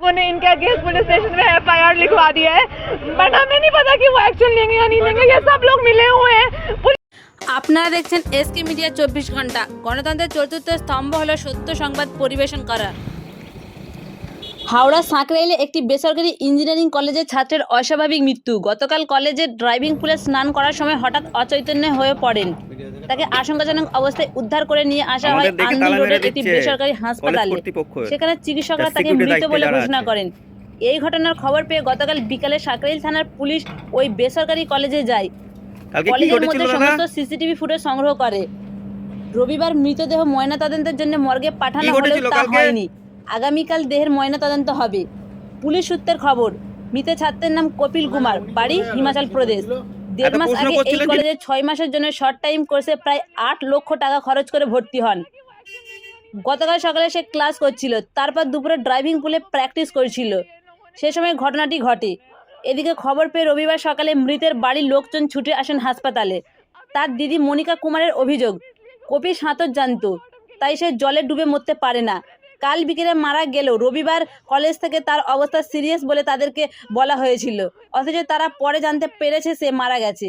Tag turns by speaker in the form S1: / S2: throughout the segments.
S1: उन्होंने इनके against police station में एफ आई आर लिखवा दिया है बट हमें नहीं पता कि वो एक्शन लेंगे या नहीं लेंगे ये सब लोग मिले हुए हैं पुलिस
S2: আপনারা দেখছেন এসকে মিডিয়া চব্বিশ ঘন্টা গণতন্ত্রের চতুর্থ স্তম্ভ হলো সত্য সংবাদ পরিবেশন করা হাওড়া সাঁকরাইলে একটি বেসরকারি ইঞ্জিনিয়ারিং কলেজের ছাত্রের অস্বাভাবিক মৃত্যু গতকাল কলেজের ড্রাইভিং পুলে স্নান করার সময় হঠাৎ অচৈতন্য হয়ে পড়েন তাকে আশঙ্কাজনক অবস্থায় উদ্ধার করে নিয়ে আসা হয় আন্দুল রোডের একটি বেসরকারি হাসপাতালে। সেখানে চিকিৎসকরা তাকে মৃত বলে ঘোষণা করেন। এই ঘটনার খবর পেয়ে গতকাল বিকালে সাকরাইল থানার পুলিশ ওই বেসরকারি কলেজে যায়। কলেজের মধ্যে সমস্ত সিসিটিভি ফুটেজ সংগ্রহ করে। রবিবার মৃতদেহ ময়নাতদন্তের জন্য মর্গে পাঠানো হলেও তা হয়নি। আগামীকাল দেহের ময়নাতদন্ত হবে। পুলিশ সূত্রের খবর মৃত ছাত্রের নাম কপিল কুমার বাড়ি হিমাচল প্রদেশ। দেড় মাস আগে এই কলেজে ছয় মাসের জন্য শর্ট টাইম কোর্সে প্রায় আট লক্ষ টাকা খরচ করে ভর্তি হন। গতকাল সকালে সে ক্লাস করছিল তারপর দুপুরে ড্রাইভিং পুলে প্র্যাকটিস করছিল। সে সময় ঘটনাটি ঘটে। এদিকে খবর পেয়ে রবিবার সকালে মৃতের বাড়ির লোকজন ছুটে আসেন হাসপাতালে। তার দিদি মনিকা কুমারের অভিযোগ কপি সাঁতর জানতো তাই সে জলে ডুবে মরতে পারে না। কাল বিকেলে মারা গেলেও রবিবার কলেজ থেকে তার অবস্থা সিরিয়াস বলে তাদেরকে বলা হয়েছিল। অথচ তারা পরে জানতে পেরেছে সে মারা গেছে।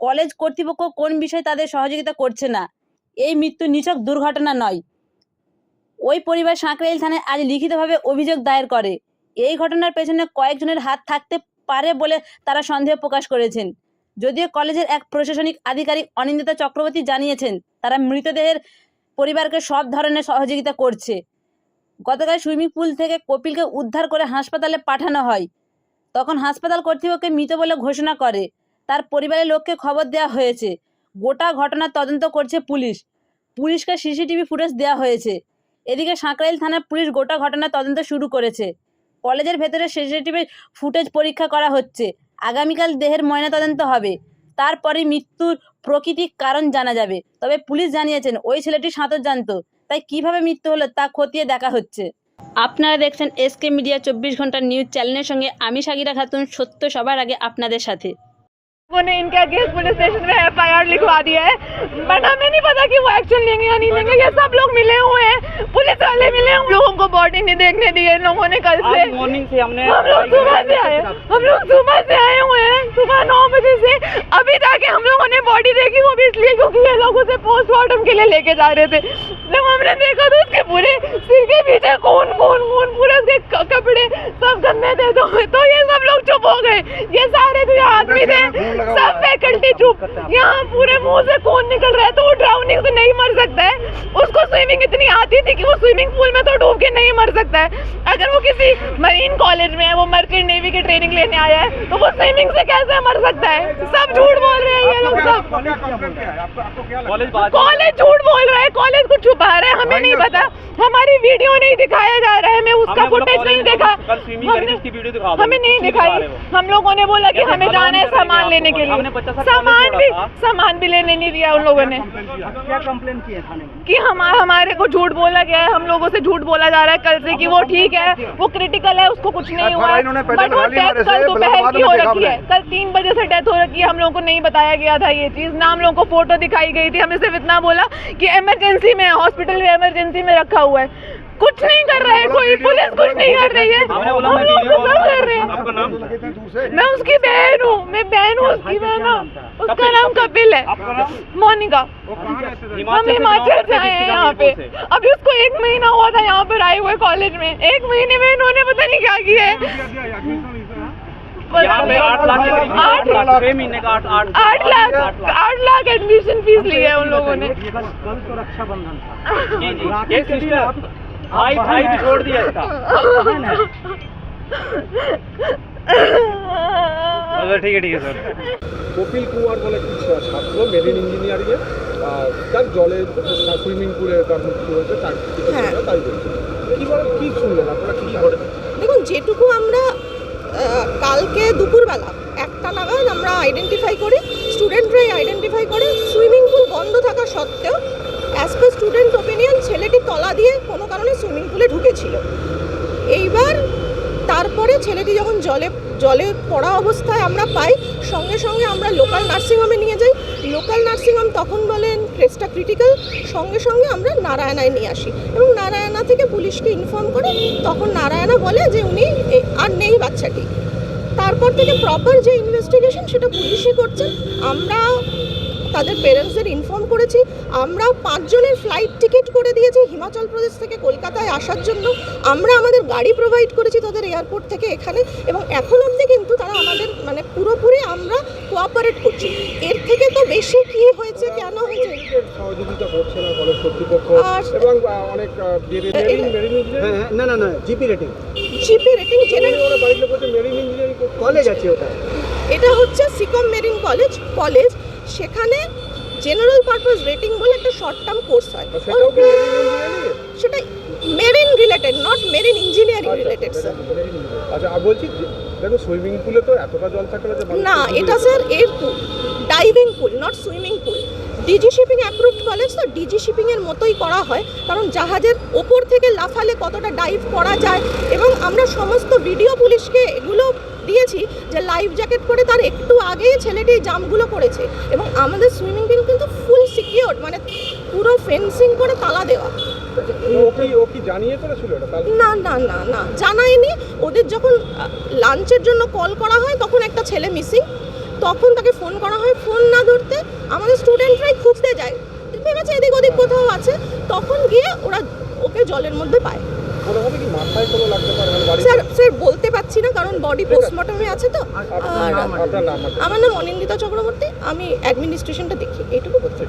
S2: কলেজ কর্তৃপক্ষ কোন বিষয়ে তাদের সহযোগিতা করছে না? এই মৃত্যু নিছক দুর্ঘটনা নয়। ওই পরিবার সাঁকরাইল থানায় আজ লিখিতভাবে অভিযোগ দায়ের করে। এই ঘটনার পেছনে কয়েকজনের হাত থাকতে পারে বলে তারা সন্দেহ প্রকাশ করেছেন। যদিও কলেজের এক প্রশাসনিক আধিকারিক অনিন্দিতা চক্রবর্তী জানিয়েছেন, তারা মৃতদেহের পরিবারকে সব ধরনের সহযোগিতা করছে। গতকাল সুইমিং পুল থেকে কপিলকে উদ্ধার করে হাসপাতালে পাঠানো হয়। তখন হাসপাতাল কর্তৃপক্ষকে মৃত বলে ঘোষণা করে। তার পরিবারের লোককে খবর দেওয়া হয়েছে। গোটা ঘটনার তদন্ত করছে পুলিশ। পুলিশকে সিসিটিভি ফুটেজ দেওয়া হয়েছে। এদিকে সাঁকরাইল থানার পুলিশ গোটা ঘটনার তদন্ত শুরু করেছে। কলেজের ভেতরে সিসিটিভি ফুটেজ পরীক্ষা করা হচ্ছে। আগামীকাল দেহের ময়নাতদন্ত হবে। তারপরে মৃত্যুর প্রকৃতিক কারণ জানা যাবে। তবে পুলিশ জানিয়েছেন, ওই ছেলেটি সাঁতার জানতো। তাই কীভাবে মৃত্যু হলো তা খতিয়ে দেখা হচ্ছে। আপনারা দেখছেন এসকে মিডিয়া চব্বিশ ঘণ্টা নিউজ চ্যানেলের সঙ্গে আমি সাগিরা খাতুন, সত্য সবার আগে আপনাদের সাথে।
S1: उन्होंने इनके अगेंस्ट पुलिस स्टेशन में एफ़ आई आर लिखवा दिया है। बट हमें नहीं पता कि वो एक्शन लेंगे या नहीं लेंगे। ये सब लोग मिले हुए हैं। पुलिस वाले मिले हैं, हम लोगों को बॉडी नहीं देखने दी है इन लोगों ने कल से।
S3: मॉर्निंग से हमने
S1: हम लोग सुबह से आए हम लोग सुबह से आए हुए हैं। सुबह नौ बजे से। अभी जाके हम लोगों ने बॉडी देखी वो भी इसलिए क्योंकि ये लोग उसे पोस्टमार्टम के लिए लेके जा रहे थे। जब हमने देखा तो उसके पूरे सिर के पीछे खून खून खून पूरे उसके क- कपड़े सब गंदे थे तो, तो ये सब लोग चुप हो गए ये सारे जो यहाँ आदमी थे चुप। यहाँ पूरे मुँह से खून निकल रहा है तो वो ड्राउनिंग से नहीं मर सकता है। उसको स्विमिंग इतनी आती थी कि वो स्विमिंग पूल में तो डूब के नहीं मर सकता है। अगर वो किसी मरीन कॉलेज में है वो मर्चेंट नेवी की ट्रेनिंग लेने आया है तो वो स्विमिंग से कैसे मर सकता है? सब झूठ बोल रहे हैं ये लोग सब।
S3: कॉलेज
S1: झूठ बोल रहा है कॉलेज को छुपा रहा है हमें नहीं पता। हमारी वीडियो नहीं दिखाया जा रहा है हमें उसका फुटेज नहीं देखा।
S3: कल स्विमिंग
S1: हमने-
S3: करेगी, इसकी वीडियो दिखा दो।
S1: हमें नहीं दिखाई।
S3: हो?
S1: हम लोगों ने बोला कि हमें जाना है सामान लेने के लिए। सामान भी सामान भी लेने नहीं दिया उन लोगों ने।
S3: क्या? कंप्लेन थाने में?
S1: कि हम हमारे को झूठ बोला गया है हम लोगों से झूठ बोला जा रहा है कल से कि वो ठीक है वो क्रिटिकल है उसको कुछ नहीं हुआ। बट वो डेथ कल
S4: से,
S1: दोपहर की हो रखी है। कल तीन बजे से डेथ हो रखी है हम लोगों को नहीं बताया गया था ये चीज़ ना हम लोगों को फ़ोटो दिखाई गई थी हमें सिर्फ़ इतना बोला कि इमरजेंसी में हॉस्पिटल में इमरजेंसी में रखा हुआ है। कुछ नहीं कर रहे कोई पुलिस कुछ नहीं कर रही है।
S3: मैं
S1: उसकी बहन हूँ मैं बहन हूँ उसकी बहन हूँ उसका नाम कपिल। है। मोनिका। हम हिमाचल से आए हैं यहाँ पे। अभी उसको एक महीना हुआ था यहाँ पर आए हुए कॉलेज में। एक महीने में इन्होंने पता नहीं क्या किया है।
S3: आठ लाख आठ लाख? छह महीने का आठ
S1: लाख। एडमिशन फ़ीस ली है उन लोगों ने।
S3: जी जी। एक सिस्टर भाई भाई छोड़ दिया इसका। আচ্ছা, ঠিক আছে
S4: কপিল কুমার বলে একটি ছাত্র মেরিন ইঞ্জিনিয়ারিংয়ে। তার জলে সুইমিং পুলে তার মৃত্যু হয়েছে তার
S5: হ্যাঁ।
S4: তাই বলছে। কীভাবে কী শুনলেন? আপনারা কী করে
S5: দেখুন যেটুকু আমরা কালকে দুপুরবেলা একটা নাগাদ আমরা আইডেন্টিফাই করি স্টুডেন্টরাই আইডেন্টিফাই করে সুইমিং পুল বন্ধ থাকা সত্ত্বেও অ্যাজ পার স্টুডেন্ট ওপিনিয়ন ছেলেটি তলা দিয়ে কোনো কারণে সুইমিং পুলে ঢুকেছিল। এইবার তারপরে ছেলেটি যখন জলে জলে পড়া অবস্থায় আমরা পাই, সঙ্গে সঙ্গে আমরা লোকাল নার্সিংহোমে নিয়ে যাই। লোকাল নার্সিংহোম তখন বলেন কেসটা ক্রিটিক্যাল, সঙ্গে সঙ্গে আমরা নারায়ণায় নিয়ে আসি এবং নারায়ণা থেকে পুলিশকে ইনফর্ম করে তখন নারায়ণা বলে যে উনি আর নেই বাচ্চাটি। তারপর থেকে প্রপার যে ইনভেস্টিগেশন সেটা পুলিশই করছে। আমরা তাদের পেরেন্টসদের ইনফর্ম করেছি। আমরা পাঁচজনের ফ্লাইট টিকিট করে দিয়েছি হিমাচল প্রদেশ থেকে কলকাতায় আসার জন্য। আমরা আমাদের গাড়ি প্রোভাইড করেছি তাদের এয়ারপোর্ট থেকে এখানে এবং এখন অবধি কিন্তু তারা আমাদের মানে পুরোপুরি আমরা কোঅপারেট করছি। এর থেকে তো বেশি কি হয়েছে কেন হয়েছে?
S4: এর সহযোগিতা করছে না কলেজ কর্তৃপক্ষ এবং অনেক মেরিন মেরিন ইঞ্জিনিয়ারিং
S6: হ্যাঁ না না না
S4: GP rating GP rating general
S6: college আছে ওটা।
S5: এটা হচ্ছে সিকম মেরিন কলেজ কলেজ সেখানে জেনারেল পারপাস রেটিং বলে একটা শর্ট টার্ম কোর্স হয় সেটা marine related not marine engineering related sir
S4: আচ্ছা আর বলছি দেখো সুইমিং পুলে তো এতটা জল থাকে না
S5: এটা স্যার এর diving pool not swimming pool DG shipping approved college তো ডিজি শিপিংয়ের মতোই করা হয় কারণ জাহাজের ওপর থেকে লাফালে কতটা ডাইভ করা যায় এবং আমরা সমস্ত ভিডিও পুলিশকে এগুলো দিয়েছি যে লাইফ জ্যাকেট পরে তার একটু আগেই ছেলেটি জাম্পগুলো করেছে এবং আমাদের সুইমিং পুল কিন্তু ফুল সিকিওর মানে পুরো ফেন্সিং করে তালা দেওয়া। না না না না জানায়নি। ওদের যখন লাঞ্চের জন্য কল করা হয় তখন একটা ছেলে মিসিং তখন তাকে ফোন করা হয়। ফোন না ধরতে আমাদের স্টুডেন্টরাই খুঁজতে যায়। ভেবেছে এদিক ওদিক কোথাও আছে। তখন গিয়ে ওরা ওকে জলের মধ্যে পায়।
S4: মানে
S5: স্যার স্যার বলতে পারছি না কারণ বডি পোস্টমর্টমে আছে তো। আর
S4: নাম আছে।
S5: আমার নাম অনিন্দিতা চক্রবর্তী। আমি অ্যাডমিনিস্ট্রেশনটা দেখি। এইটুকু বলছি।